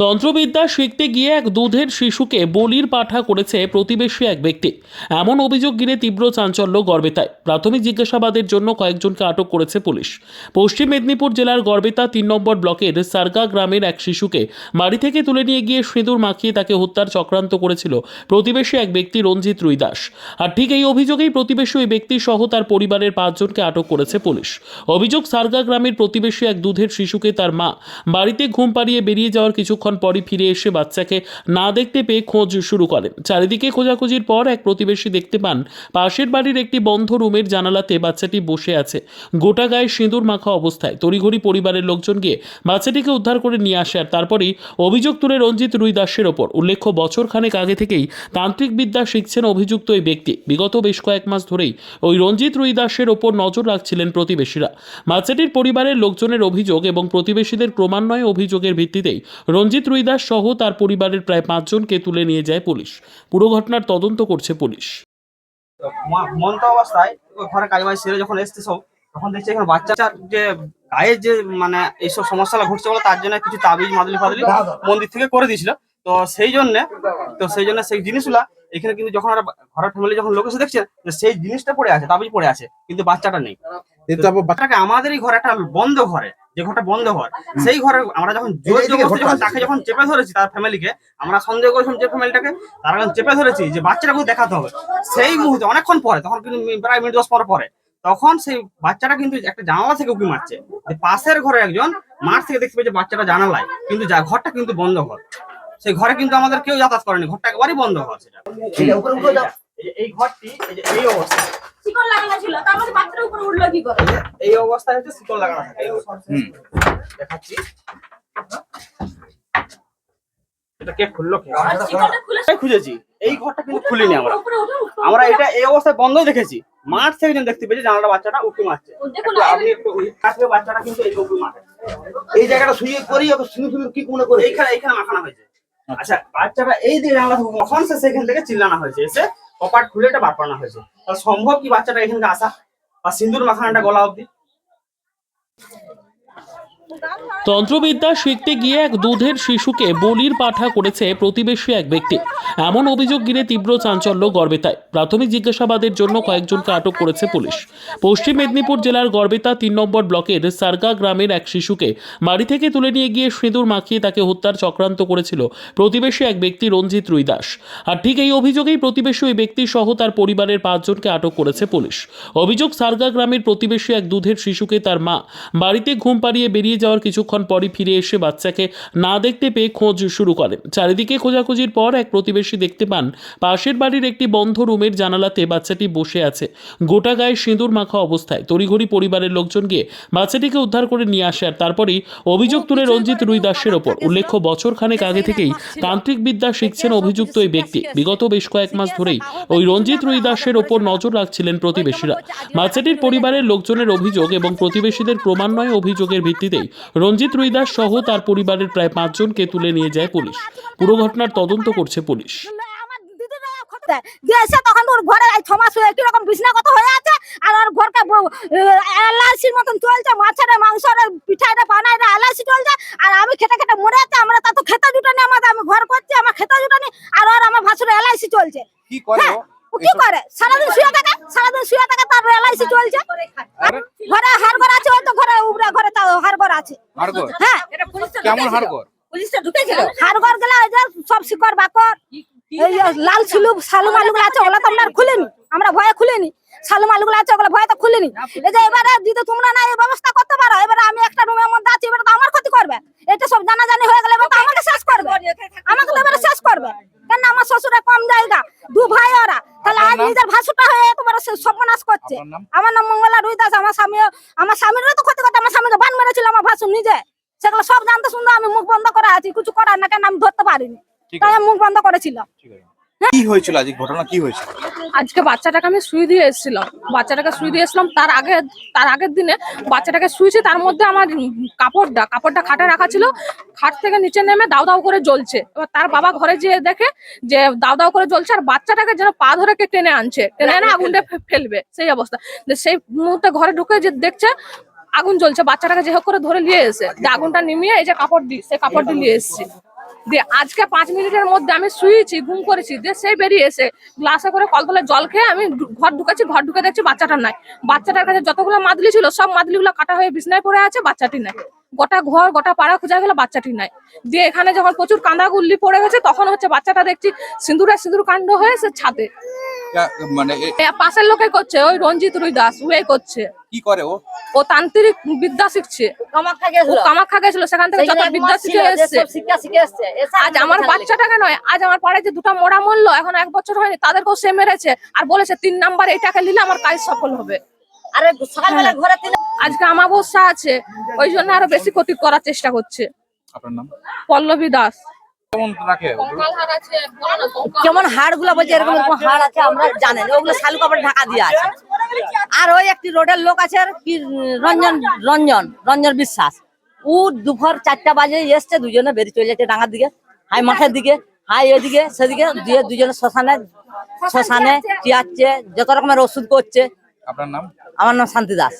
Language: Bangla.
তন্ত্রবিদ্যা শিখতে গিয়ে এক দুধের শিশুকে বলির পাঠা করেছে প্রতিবেশী এক ব্যক্তি। এমন অভিযোগ ঘিরে তীব্র চাঞ্চল্য গর্বেতায় প্রাথমিক জিজ্ঞাসাবাদের জন্য কয়েকজনকে আটক করেছে পুলিশ। পশ্চিম মেদিনীপুর জেলার গর্বেতা তিন নম্বর ব্লকের সারগা গ্রামের এক শিশুকে বাড়ি থেকে তুলে নিয়ে গিয়ে সিঁদুর মাখিয়ে তাকে হত্যার চক্রান্ত করেছিল প্রতিবেশী এক ব্যক্তি রঞ্জিত রুইদাস আর ঠিক এই অভিযোগেই প্রতিবেশী ওই ব্যক্তি সহ তার পরিবারের পাঁচজনকে আটক করেছে পুলিশ। অভিযোগ, সারগা গ্রামের প্রতিবেশী এক দুধের শিশুকে তার মা বাড়িতে ঘুম পাড়িয়ে বেরিয়ে যাওয়ার কিছুক্ষণ পরই ফিরে এসে বাচ্চাকে না দেখতে পেয়ে খোঁজ শুরু করেন। চারিদিকে খোঁজাখুঁজির পর এক প্রতিবেশী দেখতে পান, পাশের বাড়ির একটি বন্ধ রুমের জানালাতে বাচ্চাটি বসে আছে। গোটা গায়ে সিঁদুর মাখা অবস্থায় তড়িঘড়ি পরিবারের লোকজন গিয়ে বাচ্চাটিকে উদ্ধার করে নিয়ে আসে আর তারপরেই অভিযোগ তুলে রঞ্জিত রুই দাসের ওপর। উল্লেখ্য বছর খানেক আগে থেকেই তান্ত্রিক বিদ্যা শিখছেন অভিযুক্ত এই ব্যক্তি। বিগত বেশ কয়েক মাস ধরেই ওই রঞ্জিত রুই দাসের ওপর নজর রাখছিলেন প্রতিবেশীরা। বাচ্চাটির পরিবারের লোকজনের অভিযোগ এবং প্রতিবেশীদের ক্রমান্বয়ে অভিযোগের ভিত্তিতেই রঞ্জিত দাস সহ তার পরিবারের প্রায় পাঁচজনকে তুলে নিয়ে যায় পুলিশ। পুরো ঘটনার তদন্ত করছে পুলিশ। মন্ত অবস্থায় ঘরে কাজ বাজ যখন এসছে সব, তখন দেখছি এখানে বাচ্চাটার যে গায়ে যে মানে এইসব সমস্যাটা ঘটছে বলে তার জন্য কিছু তাবিজ, মাদুলি ফাদুলি মন্দির থেকে করে দিয়েছিল। তো সেই জন্য, তো সেই জন্য সেই জিনিসগুলা এখানে কিন্তু যখন ঘরের ফ্যামিলি যখন লোক এসে দেখছে সেই জিনিসটা পড়ে আছে, তাবিজ পড়ে আছে, কিন্তু বাচ্চাটা নেই। কিন্তু আমাদেরই ঘরে একটা বন্ধ ঘরে যে ঘরটা বন্ধ ঘর সেই ঘরে আমরা যখন জোর জবরদস্তি যখন তাকে যখন চেপে ধরেছি তার ফ্যামিলিকে আমরা সন্দেহ করেছিলাম যে ফ্যামিলিটাকে তারা যখন চেপে ধরেছি যে বাচ্চাটাকে দেখাতে হবে সেই মুহূর্তে অনেকক্ষণ পরে তখন কিন্তু প্রায় মিনিট দশ পর পরে তখন সেই বাচ্চাটা কিন্তু একটা জানালা থেকে উঁকি মারছে। যে পাশের ঘরে একজন মাঠ থেকে দেখতে পেয়েছে বাচ্চাটা জানালায় কিন্তু যা ঘরটা কিন্তু বন্ধ ঘর। সেই ঘরে কিন্তু আমাদের কেউ যাতায়াত করেনি ঘরটা একেবারেই বন্ধ ঘর সেটা। এই ঘরটি এই অবস্থা। শিকল লাগানো ছিল তার মধ্যে বাচ্চাটা উপরে উঠল কি করে? এই অবস্থায় হচ্ছে শিকল লাগানো থাকে। দেখাচ্ছি। এটা কে খুললো কে? আর শিকলটা খুলে এই খুঁজেছি এই ঘরটা কিন্তু খুলিনি আমরা। আমরা এটা এই অবস্থায় বন্ধই দেখেছি। মাঠ থেকে যখন দেখতে পেয়েছি জানালা বাচ্চাটা উঁকি মারছে। আপনি একটু কাছে বাচ্চাটা কিন্তু এই উঁকি মারে এই জায়গাটা শুয়ে করি ওকে শুনে শুনে কি মনে করে এইখানে এইখানে মাখানো হয়েছে। আচ্ছা। বাচ্চাটা এই দিকে জানালা সে সেখান থেকে চিল্লানো হয়েছে। এসে কপাট খুলে এটা বার করানো হয়েছে। তাহলে সম্ভব কি বাচ্চাটা এখানকে আসা? বা সিন্দুর মাখানাটা গলা অবধি? তন্ত্রবিদ্যা শিখতে গিয়ে এক দুধের শিশুকে বলির পাঠা করেছে প্রতিবেশী এক ব্যক্তি। এমন অভিযোগ ঘিরে তীব্র চাঞ্চল্য গর্বেতায়। প্রাথমিক জিজ্ঞাসাবাদের জন্য কয়েকজনকে আটক করেছে পুলিশ। পশ্চিম মেদিনীপুর জেলার গর্বেতা তিন নম্বর ব্লকের সারগা গ্রামের এক শিশুকে বাড়ি থেকে তুলে নিয়ে গিয়ে সিঁদুর মাখিয়ে তাকে হত্যার চক্রান্ত করেছিল প্রতিবেশী এক ব্যক্তি রঞ্জিত রুই দাস। আর ঠিক এই অভিযোগেই প্রতিবেশী ওই ব্যক্তি সহ তার পরিবারের পাঁচজনকে আটক করেছে পুলিশ। অভিযোগ সারগা গ্রামের প্রতিবেশী এক দুধের শিশুকে তার মা বাড়িতে ঘুম পাড়িয়ে বেরিয়ে যাওয়ার কিছুক্ষণ পরই ফিরে এসে বাচ্চাকে না দেখতে পেয়ে খোঁজ শুরু করেন। চারিদিকে খোঁজাখুঁজির পর এক প্রতিবেশী দেখতে পান, পাশের বাড়ির একটি বন্ধ রুমের জানালাতে বাচ্চাটি বসে আছে। গোটা গায়ে সিঁদুর মাখা অবস্থায় তড়িঘড়ি পরিবারের লোকজন গিয়ে বাচ্চাটিকে উদ্ধার করে নিয়ে আসে আর তারপরেই অভিযোগ তুলে রঞ্জিত রুই দাসের ওপর। উল্লেখ্য বছর খানেক আগে থেকেই তান্ত্রিক বিদ্যা শিখছেন অভিযুক্ত এই ব্যক্তি। বিগত বেশ কয়েক মাস ধরেই ওই রঞ্জিত রুই দাসের ওপর নজর রাখছিলেন প্রতিবেশীরা। বাচ্চাটির পরিবারের লোকজনের অভিযোগ এবং প্রতিবেশীদের ক্রমান্বয়ে অভিযোগের ভিত্তিতেই রঞ্জিত রুই দাস সহ তার পরিবারের প্রায় পাঁচজনকে তুলে নিয়ে যায় পুলিশ। পুরো ঘটনার তদন্ত করছে পুলিশ। তখন ওর ঘরে হয়ে কীরকম বিছনাগত হয়ে আছে আর ওর ঘরকে এলআইসির মতন চলছে মাছের মাংসের বানাইরে এলআইসি চলছে আর আমি খেতে খেতে মরে যাচ্ছে আমরা তা তো খেতে জুটানি আমাদের আমি ঘর করছি আমার খেতে জুটানি আর ওর আমার ভাসুরে এলআইসি চলছে কি করে হ্যাঁ, ও? ও কি করে? সারাদিন শুয়ে থাকে সারাদিন শুয়ে থাকে তার এলআইসি চলছে আর ঘরে হাড়গড় আছে ওই তো ঘরে উপরে ঘরে তাও হাড়গড় আছে। হাড়গড়? হ্যাঁ। কেমন হাড়গড় পুলিশটা ঢুকেছিল? হাড়গড় গেলে ওই যে সব শিকড় বাকর এই লাল সিলু শালু মালুগুলো আছে ওগুলো তো আমরা খুলিনি। আমরা ভয়ে খুলিনি। শালু মালুগুলো আছে ওগুলো ভয়ে তো খুলিনি। এই যে এবারে যদি তোমরা না এই ব্যবস্থা করতে পারো এবারে আমি একটা রুমের মধ্যে আছি এবারে তো আমার ক্ষতি করবে। এটা সব জানাজানি হয়ে গেলে এবার তো আমাকে শেষ করবে। আমাকে তো এবারে শেষ করবে। কেন আমার শ্বশুরের কম জায়গা দু ভাই ওরা। তাহলে আজ নিজের ভাসুটা হয়ে তোমার সর্বনাশ করছে। আমার নাম মঙ্গলা রুই দাস আমার স্বামী আমার স্বামীরও তো ক্ষতি করতে আমার স্বামীকে বান মেরেছিল আমার ভাসু নিজে সেগুলো সব জানতে শুনতে আমি মুখ বন্ধ করে আছি কিছু করার না কেন আমি ধরতে পারিনি? তাই আমি মুখ বন্ধ করেছিল। কি হয়েছিল আজ? ঘটনা কি হয়েছিল? আজকে বাচ্চাটাকে আমি শুই দিয়ে এসেছিলাম। বাচ্চাটাকে শুই দিয়ে এসেছিলাম তার আগে তার আগের দিনে বাচ্চাটাকে শুয়েছি তার মধ্যে আমার কাপড়টা কাপড়টা খাটে রাখা ছিল। খাট থেকে নিচে নেমে দাও দাও করে জ্বলছে। এবার তার বাবা ঘরে যেয়ে দেখে যে দাও দাও করে জ্বলছে আর বাচ্চাটাকে যেন পা ধরে কে টেনে আনছে। টেনে এনে আগুনটা ফেলবে সেই অবস্থা। যে সেই মুহূর্তে ঘরে ঢুকে যে দেখছে আগুন জ্বলছে, বাচ্চাটাকে যে হোক করে ধরে নিয়ে এসে আগুনটা নিমিয়ে এই যে কাপড় দি সে কাপড় দিয়ে নিয়ে এসেছি। দিয়ে আজকে পাঁচ মিনিটের মধ্যে আমি শুয়েছি, ঘুম করেছি, দিয়ে সে বেরিয়ে এসে গ্লাসে করে কলতলে জল খেয়ে আমি ঘর ঢুকেছি, ঘর ঢুকে দেখছি বাচ্চাটা নাই। বাচ্চাটার কাছে যতগুলো মাদলি ছিল, সব মাদলিগুলো কাটা হয়ে বিছনায় পড়ে আছে, বাচ্চাটি নাই। গোটা ঘর, গোটা পাড়া খোঁজা গেল, বাচ্চাটি নাই। দিয়ে এখানে যখন প্রচুর কাঁদা গুল্লি পড়ে গেছে, তখন হচ্ছে বাচ্চাটা দেখছি সিঁদুরে সিঁদুর কাণ্ড হয়ে সে ছাদে। মানে পাশের লোকে করছে ওই রঞ্জিত রুই দাস ওই করছে। কি করে ও? ও তান্ত্রিক বিদ্যা শিখছে। কামাখ্যা গেছিল। সেখান থেকে যত বিদ্যা শিখে এসছে। শিক্ষা শিখে আজ আমার বাচ্চাটাকে নয় আজ আমার পাড়ায় যে দুটো মোড়া মরলো এখন এক বছর হয়নি তাদেরকেও সে মেরেছে আর বলেছে তিন নাম্বার এটাকে নিলে আমার কাজ সফল হবে। আরে সকালবেলা ঘরে তিন আজকে আমাবস্যা আছে ওই জন্য আরও বেশি ক্ষতি করার চেষ্টা করছে। আপনার নাম? পল্লবী দাস। কেমন রাখে? হাড়গুলা বলছে এরকম হাড় আছে আমরা জানেন ওগুলো শালু কাপড়ে ঢাকা দিয়ে আছে। আর ওই একটি রোডের লোক আছে কি রঞ্জন রঞ্জন রঞ্জন বিশ্বাস। ও দুপুর চারটা বাজে এসছে দুজনে বেরিয়ে চলে যাচ্ছে ডাঙার দিকে। হাই মাঠের দিকে হাই এদিকে সেদিকে দিয়ে দুজনে শ্মশানে শ্মশানে চিয়াচ্ছে যত রকমের ওষুধ করছে। আপনার নাম? আমার নাম শান্তি দাস।